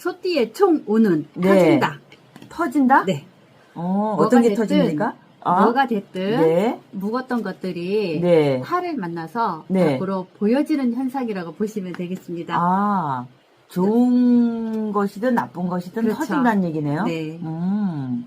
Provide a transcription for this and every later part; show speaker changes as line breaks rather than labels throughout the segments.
소띠의 총 운은
네.
터진다.
터진다?
네.
어, 어떤 게
됐든,
터집니까? 아,
뭐가 됐든
네.
묵었던 것들이
네.
화를 만나서
네.
밖으로 보여지는 현상이라고 보시면 되겠습니다.
아, 좋은 것이든 나쁜 것이든
그렇죠.
터진다는 얘기네요.
네.
음.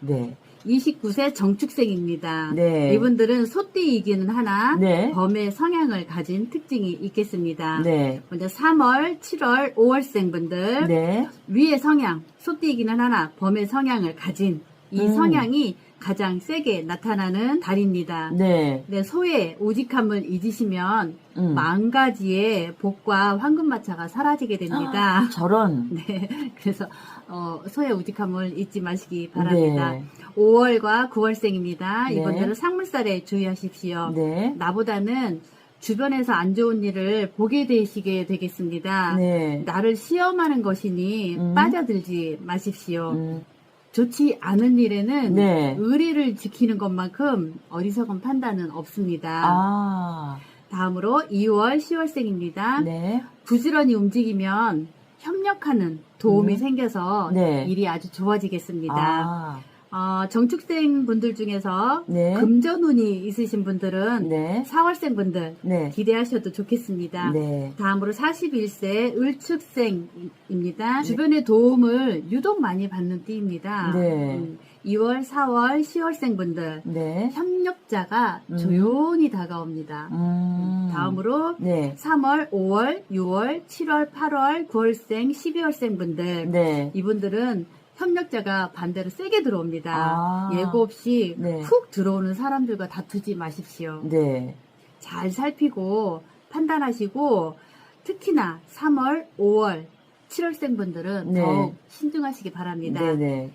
네.
29세 정축생입니다.
네.
이분들은 소띠이기는 하나
네.
범의 성향을 가진 특징이 있겠습니다.
네.
먼저 3월, 7월, 5월생 분들
네.
위의 성향, 소띠이기는 하나 범의 성향을 가진 이
음.
성향이 가장 세게 나타나는 달입니다.
네.
네, 소의 우직함을 잊으시면
음.
만 가지의 복과 황금마차가 사라지게 됩니다.
저런.
네, 그래서 어, 소의 우직함을 잊지 마시기 바랍니다.
네.
5월과 9월생입니다.
네.
이분들은 상물살에 주의하십시오.
네.
나보다는 주변에서 안 좋은 일을 보게 되시게 되겠습니다.
네.
나를 시험하는 것이니
음.
빠져들지 마십시오.
음.
좋지 않은 일에는
네.
의리를 지키는 것만큼 어리석은 판단은 없습니다.
아.
다음으로 2월 10월생입니다.
네.
부지런히 움직이면 협력하는 도움이
음.
생겨서
네.
일이 아주 좋아지겠습니다.
아.
어, 정축생 분들 중에서
네.
금전운이 있으신 분들은
네.
4월생 분들
네.
기대하셔도 좋겠습니다.
네.
다음으로 41세 을축생입니다.
네.
주변의 도움을 유독 많이 받는 띠입니다.
네.
음, 2월, 4월, 10월생 분들
네.
협력자가
음.
조용히 다가옵니다.
음.
다음으로
네.
3월, 5월, 6월, 7월, 8월, 9월생, 12월생 분들
네.
이분들은 협력자가 반대로 세게 들어옵니다.
아.
예고 없이
네.
훅 들어오는 사람들과 다투지 마십시오.
네.
잘 살피고 판단하시고 특히나 3월, 5월, 7월생 분들은
네.
더욱 신중하시기 바랍니다.
네. 네.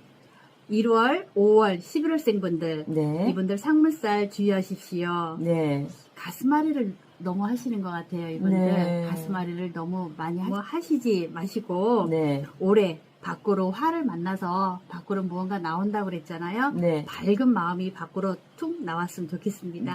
1월, 5월, 11월생 분들
네.
이분들 상물살 주의하십시오.
네.
가슴앓이를 너무 하시는 것 같아요. 이분들
네.
가슴앓이를 너무 많이 하, 하시지 마시고
네.
올해 밖으로 화를 만나서 밖으로 무언가 나온다고 그랬잖아요.
네.
밝은 마음이 밖으로 툭 나왔으면 좋겠습니다.